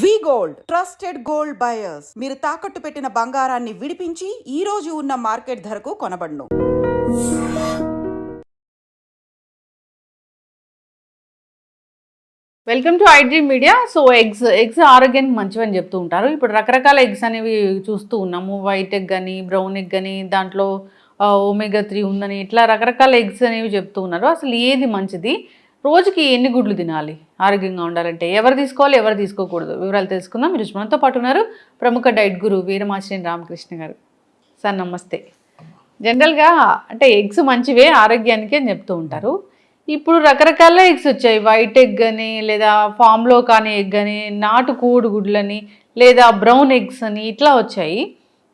V gold trusted gold buyers. మీరు తాకట్టు పెట్టిన బంగారాన్ని విడిపించి ఈ రోజు ఉన్న మార్కెట్ ధరకు కొనబడును. Welcome to iDream media so eggs eggs ఆరోగ్యానికి మంచివని చెప్తూ ఉంటారు. ఇప్పుడు రకరకాల ఎగ్స్ అనేవి చూస్తూ ఉన్నాము. వైట్ ఎగ్ అని బ్రౌన్ ఎగ్ అని దాంట్లో ఒమేగా త్రీ ఉందని ఇట్లా రకరకాల ఎగ్స్ అనేవి చెప్తూ ఉన్నారు. అసలు ఏది మంచిది? రోజుకి ఎన్ని గుడ్లు తినాలి? ఆరోగ్యంగా ఉండాలంటే ఎవరు తీసుకోవాలి ఎవరు తీసుకోకూడదు? వివరాలు తెలుసుకుందాం. మీరు మనతో పాటు ఉన్నారు ప్రముఖ డైట్ గురు వీరమాచినేని రామకృష్ణ గారు. సార్ నమస్తే. జనరల్గా అంటే ఎగ్స్ మంచివే ఆరోగ్యానికి అని చెప్తూ ఉంటారు. ఇప్పుడు రకరకాల ఎగ్స్ వచ్చాయి. వైట్ ఎగ్ అని లేదా ఫామ్లో కాని ఎగ్ అని నాటు కూడు గుడ్లని లేదా బ్రౌన్ ఎగ్స్ అని ఇట్లా వచ్చాయి.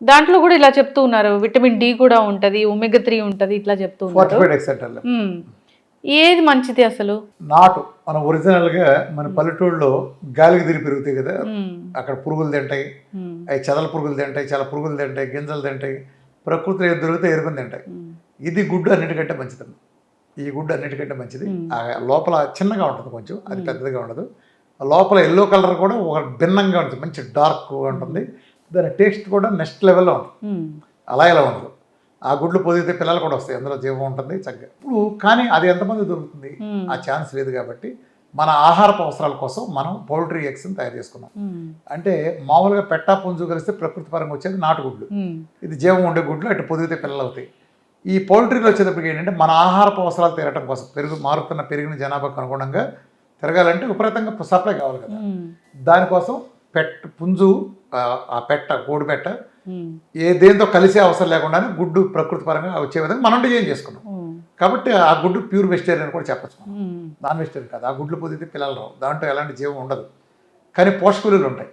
దాంట్లో కూడా ఇలా చెప్తూ ఉన్నారు. విటమిన్ డి కూడా ఉంటుంది ఒమెగా త్రీ ఉంటుంది ఇట్లా చెప్తూ ఉన్నారు. ఏది మంచిది అసలు? నాటు మన ఒరిజినల్గా మన పల్లెటూళ్ళలో గాలికి తిరిగి పెరుగుతాయి కదా. అక్కడ పురుగులు తింటాయి. అవి చెదల పురుగులు తింటాయి చాలా పురుగులు తింటాయి గింజలు తింటాయి ప్రకృతిలో ఏది దొరికితే ఎరుకుని తింటాయి. ఇది గుడ్డు అన్నిటికంటే మంచిది. ఈ గుడ్డు అన్నిటికంటే మంచిది. లోపల చిన్నగా ఉంటుంది కొంచెం అది పెద్దదిగా ఉండదు. లోపల ఎల్లో కలర్ కూడా ఒక భిన్నంగా ఉంటుంది మంచి డార్క్గా ఉంటుంది. దాని టేస్ట్ కూడా నెక్స్ట్ లెవెల్లో ఉంటుంది. అలా ఇలా ఉండదు. ఆ గుడ్లు పొదిగితే పిల్లలు కూడా వస్తాయి అందులో జీవం ఉంటుంది చక్కగా ఇప్పుడు కానీ అది ఎంతమంది దొరుకుతుంది. ఆ ఛాన్స్ లేదు కాబట్టి మన ఆహారపు అవసరాల కోసం మనం పౌల్ట్రీ ఎగ్స్ని తయారు చేసుకున్నాం. అంటే మామూలుగా పెట్టా పుంజు కలిస్తే ప్రకృతి పరంగా వచ్చేది నాటుగుడ్లు. ఇది జీవం ఉండే గుడ్లు అటు పొదిగితే పిల్లలు అవుతాయి ఈ పౌల్ట్రీలో వచ్చేటప్పటికి ఏంటంటే మన ఆహారపు అవసరాలు తీరటం కోసం పెరుగు మారుతున్న పెరిగిన జనాభాకు అనుగుణంగా తిరగాలంటే విపరీతంగా సప్లై కావాలి కదా. దానికోసం పెట్ పుంజు ఆ, పెట్ట కోడి పెట్ట. ఏ దేంతో కలిసే అవసరం లేకుండానే గుడ్డు ప్రకృతి పరంగా వచ్చే విధంగా మనం డిజైన్ చేసుకున్నాం. కాబట్టి ఆ గుడ్డు ప్యూర్ వెజిటేరియన్ కూడా చెప్పచ్చు. నాన్ వెజిటేరియన్ కాదు. ఆ గుడ్లు పొదిగితే పిల్లలు రావు. దాంట్లో ఎలాంటి జీవం ఉండదు. కానీ పోషక విలువలు ఉంటాయి.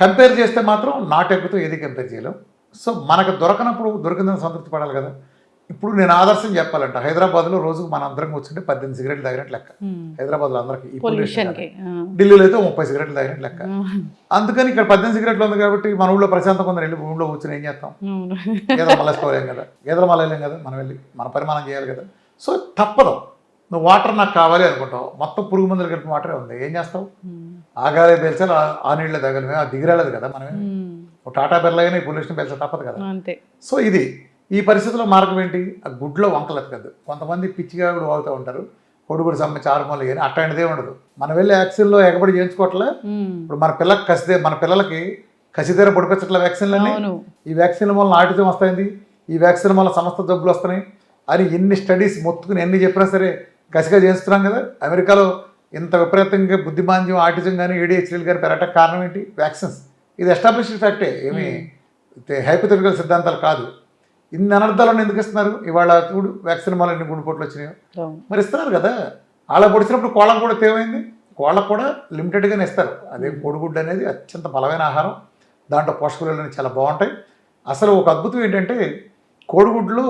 కంపేర్ చేస్తే మాత్రం నాటెగ్గుతో ఏది కంపేర్ చేయలేం. సో మనకు దొరకనప్పుడు దొరికిందని సంతృప్తి పడాలి కదా. ఇప్పుడు నేను ఆదర్శం చెప్పాలంట. హైదరాబాద్లో రోజుకు మన అందరం కూర్చుంటే పద్దెనిమిది సిగరెట్లు తాగినట్టు లెక్క. మ్మ్. హైదరాబాద్లో అందరికీ. ఢిల్లీలో అయితే ముప్పై సిగరెట్లు తాగినట్టు లెక్క. అందుకని ఇక్కడ పద్దెనిమిది సిగరెట్లు ఉంది కాబట్టి మన ఊళ్ళో ప్రశాంతంగా ఉందని వెళ్ళి ఊళ్ళో కూర్చొని ఏం చేస్తాం. గేదెలు మళ్ళేసుకోలేం కదా. గేదెలు మళ్ళలేం కదా. మనం వెళ్ళి మన పరిమాణం చేయాలి కదా. సో తప్పదు. నువ్వు వాటర్ నాకు కావాలి అనుకుంటావు. మొత్తం పురుగు మందులు కలిపి వాటరే ఉంది. ఏం చేస్తావు. ఆగాలే పేల్చాలి. ఆ- నీళ్ళే తగలమే ఆ దిగిరాలేదు కదా మనమే. టాటా బిర్లా అయినా ఈ పొల్యూషన్ పేల్చా తప్పదు కదా. సో ఇది ఈ పరిస్థితిలో మార్గం ఏంటి? ఆ గుడ్లో వంకలు ఎత్తకద్దు కొంతమంది పిచ్చిగా కూడా వాగుతూ ఉంటారు. కొడుకుడు సంబంధించి ఆరుమూలు కానీ అట్లాంటిదే ఉండదు మనం వెళ్ళి యాక్సిన్లో ఎగబడి చేయించుకోవట్లే. ఇప్పుడు మన పిల్లకి కసిదే మన పిల్లలకి కసిదేర పొడిపించట్లే వ్యాక్సిన్లన్నీ. ఈ వ్యాక్సిన్ వల్ల ఆటిజం వస్తుంది ఈ వ్యాక్సిన్ వల్ల సమస్త జబ్బులు వస్తున్నాయి. అని ఎన్ని స్టడీస్ మొత్తుకుని ఎన్ని చెప్పినా సరే కసిగా చేస్తున్నాం కదా. అమెరికాలో ఇంత విపరీతంగా బుద్ధిమాంద్యం ఆటిజం కానీ ఏడిహెచ్డీలు కానీ పెరగటం కారణం ఏంటి? వ్యాక్సిన్స్. ఇది ఎస్టాబ్లిష్డ్ ఫ్యాక్టే. ఏమి హైపోథెటికల్ సిద్ధాంతాలు కాదు. ఇన్ని అనర్థాలను ఎందుకు ఇస్తున్నారు? ఇవాళ చూడు వ్యాక్సిన్ వల్ల ఎన్ని గుండెపోట్లు వచ్చినాయో. మరి ఇస్తున్నారు కదా. వాళ్ళ పొడిచినప్పుడు కోళ్ళకు కూడా తేమైంది? కోళ్ళకు కూడా లిమిటెడ్గానే ఇస్తారు. అదే కోడిగుడ్డు అనేది అత్యంత బలమైన ఆహారం. దాంట్లో పోషక విలువలు చాలా బాగుంటాయి. అసలు ఒక అద్భుతం ఏంటంటే కోడిగుడ్లో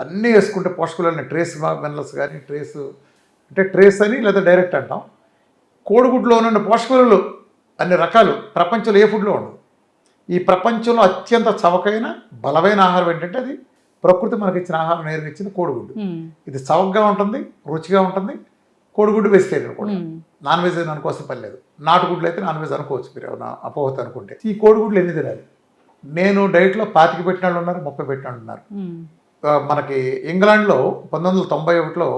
అన్నీ వేసుకుంటే పోషక విలువలని ట్రేస్ మినరల్స్ కానీ ట్రేస్ అంటే ట్రేస్ అని లేదా డైరెక్ట్ అంటాం. కోడిగుడ్లో ఉన్న పోషక విలువలు అన్ని రకాలు ప్రపంచంలో ఏ ఫుడ్లో ఉండదు ఈ ప్రపంచంలో అత్యంత చవకైన బలమైన ఆహారం ఏంటంటే అది ప్రకృతి మనకి ఇచ్చిన ఆహారం నేరుగా ఇచ్చింది కోడిగుడ్డు. ఇది చవకగా ఉంటుంది రుచిగా ఉంటుంది కోడిగుడ్డు వెజిటేరియన్ కూడా. నాన్ వెజ్ అని అనుకోవాల్సిన పని లేదు నాటుగుడ్లు అయితే నాన్ వెజ్ అనుకోవచ్చు మీరు అపోహత అనుకుంటే. ఈ కోడిగుడ్లు ఎన్ని తినాలి? నేను డైట్లో పాతికి పెట్టిన వాళ్ళు ఉన్నారు ముప్పై పెట్టిన వాళ్ళు ఉన్నారు. మనకి ఇంగ్లాండ్లో పంతొమ్మిది వందల తొంభై ఒకటిలో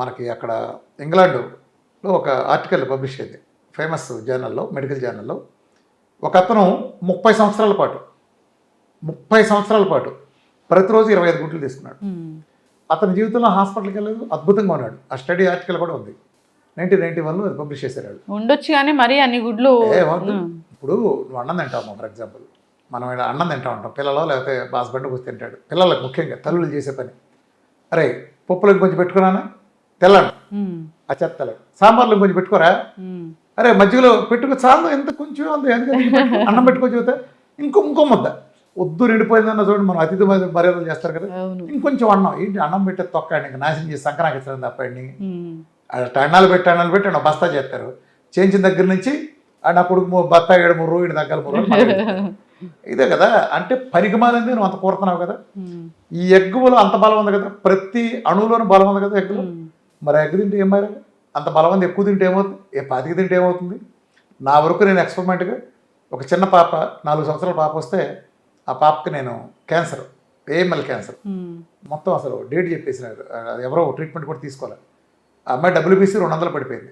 మనకి అక్కడ ఇంగ్లాండ్లో ఒక ఆర్టికల్ పబ్లిష్ అయింది. ఫేమస్ జర్నల్లో మెడికల్ జర్నల్లో. ఒక అతను ముప్పై సంవత్సరాల పాటు ముప్పై సంవత్సరాల పాటు ప్రతిరోజు ఇరవై ఐదు గుడ్లు తీసుకున్నాడు. అతని జీవితంలో హాస్పిటల్కి వెళ్ళలేదు అద్భుతంగా ఉన్నాడు. ఆ స్టడీ ఆర్టికల్ కూడా ఉంది. నైన్టీన్ నైన్టీ వన్లో అది పబ్లిష్ చేశారు. ఉండొచ్చు కానీ మరి అన్ని గుడ్లు. ఇప్పుడు నువ్వు అన్నం తింటావు ఫర్ ఎగ్జాంపుల్. మనం అన్నం తింటా ఉంటాం. పిల్లలు లేకపోతే హస్బెండ్ కూర్చొని తింటాడు. పిల్లలకు ముఖ్యంగా తల్లులు చేసే పని. అరే పప్పులకు కొంచెం పెట్టుకున్నానా? తెల్లను. ఆ చెత్త సాంబార్లో కొంచెం పెట్టుకోరా. అరే మధ్యలో పెట్టుకో చాలు ఎంత కొంచెం ఉంది అన్నం పెట్టుకొని చూస్తే ఇంకో ఇంకో ముద్ద. వద్దు నిండిపోయిందన్న చూడండి మనం అతిథి మర్యాద- మర్యాదలు చేస్తారు కదా. ఇంకొంచెం అన్నం. ఏంటి అన్నం పెట్టే తొక్కండి ఇంకా నాశనం చేసి సంక్రాంతి తప్పండి మ్మ్. టన్నాలు పెట్టి టన్నాలు పెట్టి బస్తా చేస్తారు. చేయించిన దగ్గర నుంచి నా కొడుకు బత్తా ఏడు ముర్రు ఈడు దగ్గర ముర్రు. ఇదే కదా. అంటే పనికిమాలింది నువ్వు అంత కోరుతున్నావు కదా. ఈ ఎగ్గులో అంత బలం ఉంది కదా. ప్రతి అణువులోనూ బలం ఉంది కదా ఎగ్గులో. మరి ఎగ్ తింటే ఏం మరి అంత బలం ఉంది ఎక్కువ తింటే ఏమవుతుంది? ఏ పాతికి తింటే ఏమవుతుంది? నా వరకు నేను ఎక్స్పెరిమెంట్గా ఒక చిన్న పాప నాలుగు సంవత్సరాల పాప వస్తే ఆ పాపకి నేను క్యాన్సర్ ఏఎంఎల్ క్యాన్సర్ మొత్తం అసలు డేట్ చెప్పేసినారు. అది ఎవరో ట్రీట్మెంట్ కూడా తీసుకోవాలి ఆ అమ్మాయి డబ్ల్యూబీసీ రెండు వందలు పడిపోయింది.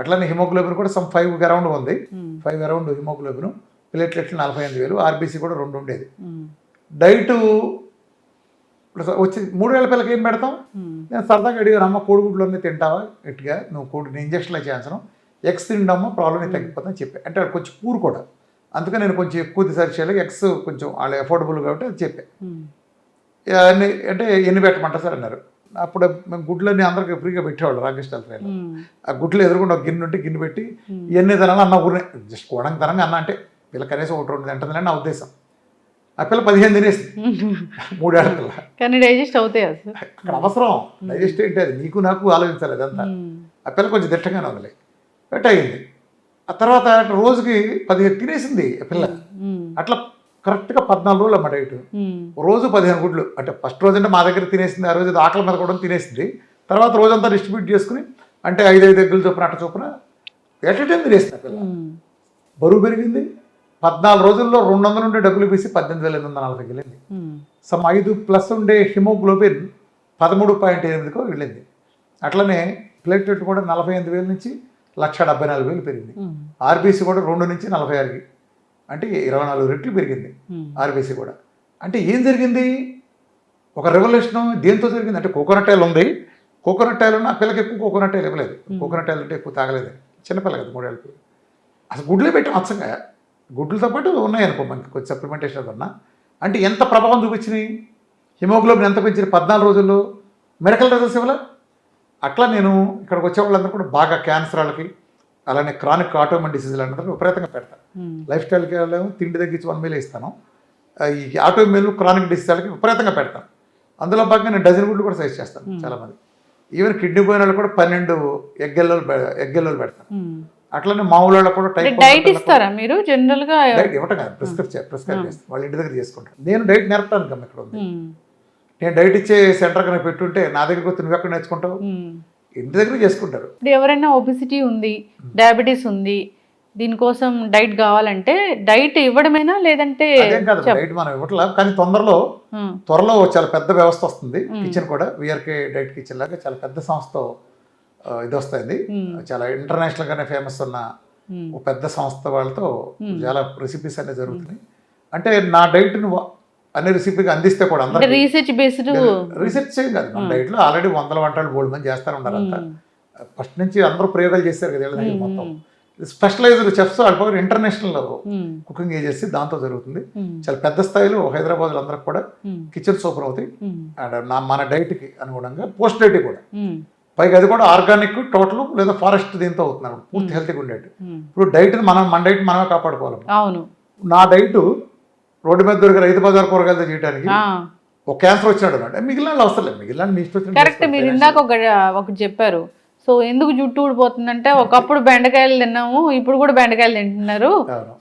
అట్లనే హిమోగ్లోబిన్ కూడా సమ్ ఫైవ్ అరౌండ్ ఉంది. ఫైవ్ అరౌండ్ హిమోగ్లోబిన్ ప్లేట్లెట్లు నలభై ఎనిమిది వేలు ఆర్బీసీ కూడా రెండు ఉండేది. ఉమ్, డైట్ వచ్చి మూడు వేల పిల్లలకి ఏం పెడతాం? నేను సరదాగా అడిగాను అమ్మ కోడిగుడ్లోనే తింటావా? గట్టిగా నువ్వు కోడి నేను ఇంజక్షన్లో చేయాల్సిన ఎగ్స్ తిండమ్మా ప్రాబ్లం తగ్గిపోతుందని చెప్పి. అంటే కొంచెం పూర్ కూడా. అందుకని నేను కొంచెం ఎక్కువ రీసెర్చ్ చేయాలి. ఎగ్స్ కొంచెం వాళ్ళు అఫోర్డబుల్ కాబట్టి అది చెప్పాను అంటే ఎన్ని పెట్టమంటారు సార్ అన్నారు. అప్పుడు మేము గుడ్లన్నీ అందరికి ఫ్రీగా పెట్టేవాళ్ళు రామకృష్ణ ట్రైన్లో ఉమ్, ఆ గుడ్లు ఎదురుకుండా ఒక గిన్నె ఉంటే గిన్నె పెట్టి. ఇవన్నీ తినాలి అన్న ఊరినే జస్ట్ కోడంగా తనంగా అన్న అంటే పిల్ల కనీసం ఒకటి రెండు తింటుందని నా ఉద్దేశం. ఆ పిల్ల పదిహేను తినేసింది. ఉమ్. మూడేళ్ళ పిల్ల. కానీ డైజెస్ట్ అవుతాయి అక్కడ అవసరం. డైజెస్ట్ ఏంటి అది? నీకు నాకు ఆలోచించాలి అదంతా. ఆ పిల్ల కొంచెం దిట్టంగానే ఉంది పెట్ అయింది ఆ తర్వాత రోజుకి పదిహేను తినేసింది ఆ పిల్ల. అట్లా కరెక్ట్గా పద్నాలుగు రోజులు అమ్మ డైట్ ఉమ్, రోజు పదిహేను గుడ్లు. అంటే ఫస్ట్ రోజు అంటే మా దగ్గర తినేసింది ఆ రోజు ఆకలి మీద కూడా తినేసింది. తర్వాత రోజంతా డిస్ట్రిబ్యూట్ చేసుకుని అంటే ఐదు ఐదు ఎగ్గులు చొప్పున అట్ట చొప్పున ఎట్ టైం తినేసింది ఆ పిల్ల. బరువు పెరిగింది. పద్నాలుగు రోజుల్లో రెండు వందల ఉండే డబ్బులు వేసి పద్దెనిమిది వేల ఎనిమిది వందల నలభైకి వెళ్ళింది సమ్ ఐదు ప్లస్ ఉండే హిమోగ్లోబిన్ పదమూడు పాయింట్ ఎనిమిదికో వెళ్ళింది. అట్లనే ప్లేటెట్ కూడా నలభై ఎనిమిది వేల నుంచి లక్ష డెబ్బై నాలుగు వేలు పెరిగింది. ఆర్బీసీ కూడా రెండు నుంచి నలభై ఆరుకి అంటే ఇరవై నాలుగు రెట్లు పెరిగింది ఆర్బీసీ కూడా. అంటే ఏం జరిగింది? ఒక రెవల్యూషన్ దేంతో జరిగింది? అంటే కోకోనట్ ఆయిల్ ఉంది. కోకోనట్ ఆయిల్ ఉన్న ఆ పిల్లకి ఎక్కువ కోకోనట్ ఆయిల్ ఇవ్వలేదు. కోకోనట్ ఆయిల్ అంటే ఎక్కువ తాగలేదు చిన్నపిల్ల కదా మూడేళ్ళ పిల్ల. అసలు గుడ్లే పెట్టి అచ్చంగా గుడ్లతో పాటు ఉన్నాయి అనుకో మనకి కొంచెం సప్లిమెంటేషన్ ఉన్నా అంటే ఎంత ప్రభావం చూపించినాయి? హిమోగ్లోబిన్ ఎంత పెంచింది పద్నాలుగు రోజుల్లో? మెడికల్ రిజల్ట్స్ ఇవ్వలే? అట్లా నేను ఇక్కడికి వచ్చే వాళ్ళందరూ కూడా బాగా క్యాన్సర్ వాళ్ళకి అలానే క్రానిక్ ఆటోమన్ డిసీజులు అందరూ విపరీతంగా పెడతాను లైఫ్ స్టైల్కి వెళ్ళాము తిండి తగ్గించి వన్ మీల్ ఇస్తాను. ఈ ఆటో మీల్ క్రానిక్ డిసీజ్ వాళ్ళకి విపరీతంగా పెడతాను అందులో భాగంగా నేను డజన్ గుడ్లు కూడా సజెస్ట్ చేస్తాను చాలామంది. ఈవెన్ కిడ్నీ పోయిన వాళ్ళు కూడా పన్నెండు ఎగ్గెల్లో ఎగ్గెల్లో పెడతాను ఉమ్. అట్లనే మామూలు కూడా టైప్ డైట్ ఇస్తారా మీరు? జనరల్గా డైట్ ఇవ్వటం కాదు ప్రిస్క్రైబ్ ప్రిస్క్రైబ్ చేస్తాను వాళ్ళ ఇంటి దగ్గర చేసుకుంటాను. నేను డైట్ నేర్పడానికి అమ్మ ఇక్కడ ఉంది. నేను డైట్ ఇచ్చే సెంటర్ కనుక పెట్టుంటే నా దగ్గరికి వచ్చి నువ్వు ఎక్కడ నేర్చుకుంటావు. ఇంటి దగ్గర చేసుకుంటారు. ఇప్పుడు ఎవరైనా ఒబిసిటీ ఉంది డయాబెటీస్ ఉంది దీనికోసం డైట్ కావాలంటే డైట్ ఇవ్వడమేనా లేదంటే అదేం కాదు డైట్ మనం ఇవ్వట్లా. కానీ తొందరలో త్వరలో చాలా పెద్ద వ్యవస్థ వస్తుంది. కిచెన్ కూడా విఆర్కే డైట్ కిచెన్ లాగా చాలా పెద్ద సంస్థ ఇది వస్తుంది చాలా ఇంటర్నేషనల్ గానే ఫేమస్ ఉన్న ఒక పెద్ద సంస్థ వాళ్ళతో చాలా రెసిపీస్ అనేవి జరుగుతున్నాయి. అంటే నా డైట్ను అన్ని రెసిపీకి అందిస్తే కూడా అంటే అందరూ రీసెర్చ్ బేస్డ్ రీసెర్చ్ కాదు. మన డైట్లో ఆల్రెడీ వందల వంటలు బోల్డ్ మంది చేస్తారు ఉన్నారు అంతా ఫస్ట్ నుంచి అందరూ ప్రయోగాలు చేస్తారు కదా వీళ్ళ దగ్గర మొత్తం. స్పెషలైజ్డ్ చెఫ్స్ వాళ్ళ ఇంటర్నేషనల్ కుకింగ్ ఏజెన్సీ దాంతో జరుగుతుంది. చాలా పెద్ద స్థాయిలో హైదరాబాద్ అందరికి కూడా కిచెన్ సూపర్ అవుతాయి. అండ్ నా మన డైట్కి అనుగుణంగా పోస్ట్ డైట్ కూడా. పైగా అది కూడా ఆర్గానిక్ టోటల్ లేదా ఫారెస్ట్ దీంతో అవుతున్నారు పూర్తి హెల్తీగా ఉండేది. ఇప్పుడు డైట్ మనం మన డైట్ మనమే కాపాడుకోవాలి అవును. నా డైట్ రోడ్డు మీద దొరికే రైతు బజార్ కూరగాయలతో చేయడానికి ఒక క్యాన్సర్ వచ్చినాడు అంటే మిగిలిన అవసరం లేదు. మిగిలిన మీ కరెక్ట్. మీరు. ఇందాక ఒక ఒకటి చెప్పారు. సో ఎందుకు జుట్టు ఊడిపోతుందంటే ఒకప్పుడు బెండకాయలు తిన్నాము ఇప్పుడు కూడా బెండకాయలు తింటున్నారు.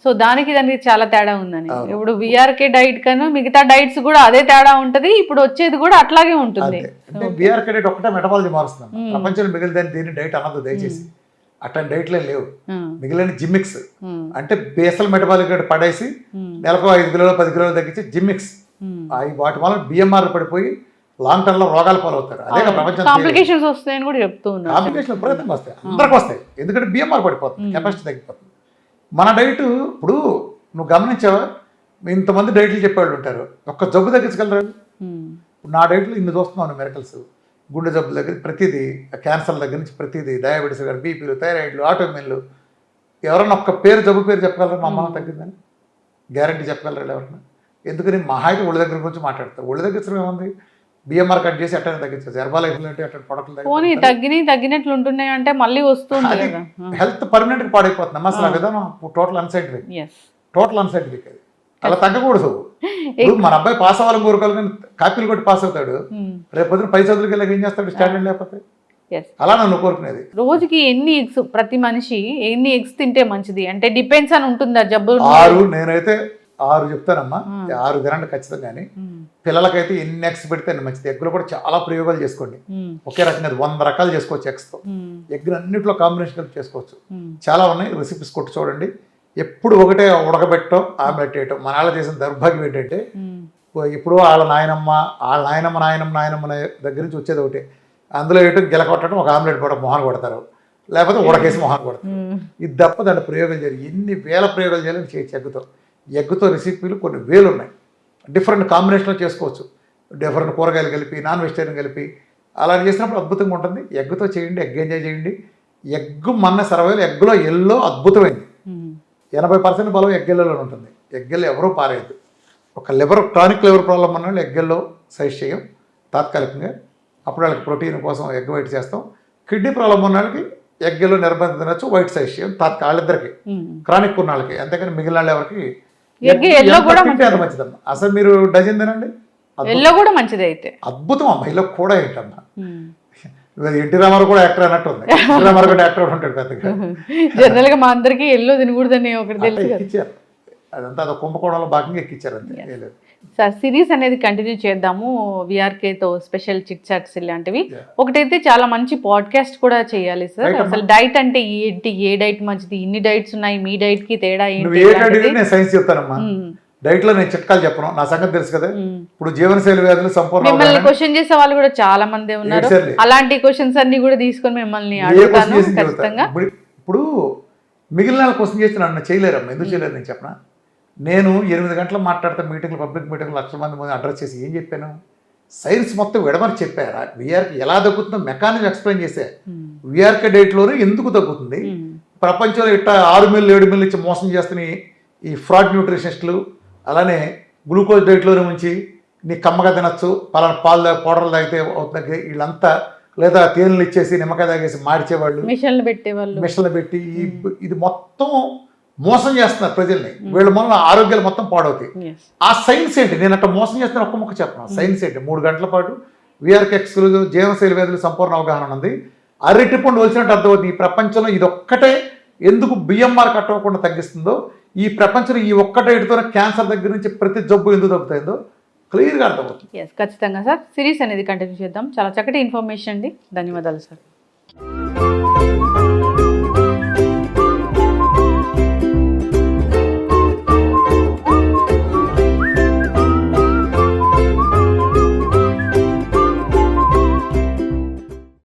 సో దానికి దానికి చాలా తేడా ఉందని. ఇప్పుడు విఆర్కే డైట్ కన్నా మిగతా డైట్స్ కూడా అదే తేడా ఉంటది ఇప్పుడు వచ్చేది కూడా అట్లాగే ఉంటుంది. అంతే అంటే బీఆర్ డైట్ ఒకటే మెటబాలజీ మారుస్తున్నాం ప్రపంచంలో మిగిలిన దాన్ని డైట్ అనదు దయచేసి. అట్లాంటి డైట్లే లేవు. మిగిలిన జిమ్మిక్స్. అంటే బేసల్ మెటబాలిక్ రేట్ పడేసి నెలకు ఐదు కిలోలు పది కిలోలు తగ్గించి జిమ్మిక్స్. వాటి వల్ల బిఎంఆర్ పడిపోయి లాంగ్ టర్మ్లో రోగాలు పాలవుతారు. అదే కదా ప్రపంచం కాంప్లికేషన్స్ వస్తాయని కూడా చెప్తూ ఉన్నారు. కాంపిటీషన్ విపరీతంగా వస్తాయి. అందరికి వస్తాయి. ఎందుకంటే బిఎంఆర్ పడిపోతుంది కెపాసిటీ తగ్గిపోతుంది. మన డైట్ ఇప్పుడు నువ్వు గమనించావా? ఇంతమంది డైట్లు చెప్పేవాళ్ళు ఉంటారు. ఒక్క జబ్బు తగ్గించగలరా? నా డైట్లో ఇన్ని చూస్తున్నాను మెరకల్స్ గుండె జబ్బుల దగ్గర ప్రతిదీ క్యాన్సర్ దగ్గర నుంచి ప్రతిదీ డయాబెటీస్ దగ్గర బీపీలు థైరాయిడ్లు ఆటోమిన్లు ఎవరన్నా ఒక్క పేరు జబ్బు పేరు చెప్పగలరా? మా అమ్మ తగ్గిందని? గ్యారంటీ చెప్పగలరా ఎవరన్నా? ఎందుకని మహా అయితే ఒళ్ళ దగ్గర గురించి మాట్లాడతారు. ఒళ్ళ దగ్గర ఏముంది? బిఎంఆర్ కట్ చేసి అట్టనే తగ్గించచ్చు హెర్బాల్ అట్లా పోనీ ప్రొడక్ట్లు తగ్గినాయి తగ్గినట్లు ఉంటున్నాయి అంటే మళ్ళీ వస్తుంది హెల్త్ పర్మనెంట్ పాడైపోతుంది. అమ్మ అసలు ఆ విధానం టోటల్ అన్సైంటిఫిక్ టోటల్ అన్సైంటిఫిక్ అది అలా తగ్గకూడదు. మన అబ్బాయి పాస్ అవ్వాలని కోరుకోవాలి కానీ కాపీలు కొట్టి పాస్ అవుతాడు. రేపు పొద్దున పై చదువులకి వెళ్ళాక ఏం చేస్తాడు? స్టాండర్డ్ లేకపోతే? అలా నన్ను కోరుకునేది. రోజుకి ఎన్ని ఎగ్స్ ప్రతి మనిషి ఎన్ని ఎగ్స్ తింటే మంచిది? అంటే డిపెండ్స్ అని ఉంటుందా జబ్బు ఆరు నేనైతే ఆరు చెప్తానమ్మా. ఆరు తినండి ఖచ్చితంగాని. పిల్లలకైతే ఎన్ని ఎగ్స్ పెడితే మంచిది. ఎగ్గులో కూడా చాలా ప్రయోగాలు చేసుకోండి. ఒకే రకంగా వంద రకాలు చేసుకోవచ్చు ఎగ్స్తో ఎగ్ అన్నింటిలో కాంబినేషన్ కలిపి చేసుకోవచ్చు. చాలా ఉన్నాయి. రెసిపీస్ కొట్టి చూడండి. ఎప్పుడు ఒకటే ఉడకబెట్టడం ఆమ్లెట్ వేయటం మన వాళ్ళ చేసిన దౌర్భాగ్యం ఏంటంటే ఇప్పుడు వాళ్ళ నాయనమ్మ వాళ్ళ నాయనమ్మ నాయనమ్మ నాయనమ్మ దగ్గర నుంచి వచ్చేది ఒకటి. అందులో వేయటం గిలకొట్టడం ఒక ఆమ్లెట్ కూడా మొహన్ కొడతారు. లేకపోతే ఉడకేసి మొహన్ కొడతారు. ఇది తప్ప దాని ప్రయోగాలు చేయాలి. ఎన్ని వేల ప్రయోగాలు చేయాలని చేయొచ్చు ఎగ్గుతో ఎగ్గుతో రెసిపీలు కొన్ని వేలు ఉన్నాయి డిఫరెంట్ కాంబినేషన్లో చేసుకోవచ్చు. డిఫరెంట్ కూరగాయలు కలిపి నాన్ వెజిటేరియన్ కలిపి అలా చేసినప్పుడు అద్భుతంగా ఉంటుంది. ఎగ్గుతో చేయండి ఎగ్ ఎంజాయ్ చేయండి. ఎగ్ మన సర్వైవల్ ఎగ్గులో ఎల్లో అద్భుతమైంది. ఎనభై పర్సెంట్ బలం ఎగ్గెల్లో ఉంటుంది. ఎగ్గెల్లో ఎవరూ పారేయద్దు. ఒక లివర్ క్రానిక్ లివర్ ప్రాబ్లం ఉన్న వాళ్ళు ఎగ్గెల్లో సైజ్ చేయం. తాత్కాలికంగా. అప్పుడు వాళ్ళకి ప్రోటీన్ కోసం ఎగ్ వైట్ చేస్తాం. కిడ్నీ ప్రాబ్లం ఉన్న వాళ్ళకి ఎగ్గెల్లో నిర్బంధం తినచ్చు వైట్ సైజ్ చేయం తాత్కాల వాళ్ళిద్దరికి. క్రానిక్ ఉన్న వాళ్ళకి. అంతేకాని మిగిలిన వాళ్ళు కూడా మంచిదమ్మా అసలు మీరు డజన్ తినండి. ఎల్లో కూడా మంచిది అయితే. అద్భుతం అమ్మా ఇలా కూడా ఏంటమ్మా ఎన్టీ రామారావు కూడా యాక్టర్ అన్నట్టు ఉంది. ఎన్టీ రామారావు కూడా యాక్టర్ ఉంటాడు పెద్దగా. జనరల్గా మా అందరికి ఎల్లో తినకూడదని ఒకటి తెలుసు అదంతా అదో కుంభకోణంలో భాగంగా ఎక్కిచ్చారు అంతే. సార్ సిరీస్ అనేది కంటిన్యూ చేద్దాము. VRK తో స్పెషల్ చిట్ చాట్స్ ఇలాంటివి. ఒకటైతే చాలా మంచి పాడ్కాస్ట్ కూడా చేయాలి సార్. అసలు డైట్ అంటే ఏంటి? ఏ డైట్ మంచిది? ఇన్ని డైట్స్ ఉన్నాయి మీ డైట్కి తేడా ఏంటి? సైన్స్ చెప్తానమ్మా. డైట్లో నేను చిట్కాలు చెప్పను. నా సంగతి తెలుసు కదా. ఇప్పుడు జీవనశైలి వ్యాధులు సంపూర్ణ మిమ్మల్ని. క్వశ్చన్ చేసే వాళ్ళు కూడా చాలా మంది ఉన్నారు. అలాంటి క్వశ్చన్స్ అన్ని కూడా తీసుకొని మిమ్మల్ని అడుగుతాను. ఖచ్చితంగా. ఇప్పుడు మిగిలిన క్వశ్చన్ చేసి నన్ను చేయలేరమ్మా. ఎందుకు చేయలేరు నేను చెప్పనా? నేను ఎనిమిది గంటలు మాట్లాడితే మీటింగ్లు పబ్లిక్ మీటింగ్లు లక్షల మంది మంది అడ్రస్ చేసి ఏం చెప్పాను? సైన్స్ మొత్తం విడమని చెప్పారా? విఆర్కి ఎలా తగ్గుతుందో మెకానిజం ఎక్స్ప్లెయిన్ చేసే. మ్మ్. విఆర్కే డైట్లోనే ఎందుకు తగ్గుతుంది మ్మ్. ప్రపంచంలో ఇట్లా ఆరు మిల్లు ఏడు మిల్లు ఇచ్చి మోసం చేస్తున్న ఈ- ఫ్రాడ్ న్యూట్రిషనిస్టులు అలానే గ్లూకోజ్ డైట్లోనే ఉంచి నీ కమ్మగా తినచ్చు పలానా పాలు తాగి పౌడర్లు తాగితే అవుతుంది వీళ్ళంతా లేదా తేనెలు ఇచ్చేసి నిమ్మకాయ తాగేసి మార్చేవాళ్ళు మిషన్లు పెట్టే వాళ్ళు మిషన్లు పెట్టి ఈ ఇది మొత్తం మోసం చేస్తున్నారు ప్రజల్ని. వీళ్ళ వల్ల ఆరోగ్యాలు మొత్తం పాడవుతాయి. ఆ సైన్స్ ఏంటి? నేను అట్లా మోసం చేస్తున్న ఒక్క ముక్క చెప్పను. సైన్స్ ఏంటి? మూడు గంటల పాటు విఆర్కి ఎక్స్క్లూజివ్ జీవనశైలి వ్యాధులు సంపూర్ణ అవగాహన ఉంది. అరటి పండు వచ్చినట్టు అర్థమవుతుంది. ఈ ప్రపంచంలో ఇది ఒక్కటే ఎందుకు బిఎంఆర్ కట్టకుండా తగ్గిస్తుందో ఈ ప్రపంచంలో ఈ ఒక్క డైట్తోనే క్యాన్సర్ దగ్గర నుంచి ప్రతి జబ్బు ఎందుకు తగ్గుతుందో క్లియర్గా అర్థమవుతుంది. ఖచ్చితంగా సార్. సిరీస్ అనేది కంటిన్యూ చేద్దాం. చాలా చక్కటి ఇన్ఫర్మేషన్ అండి. ధన్యవాదాలు సార్.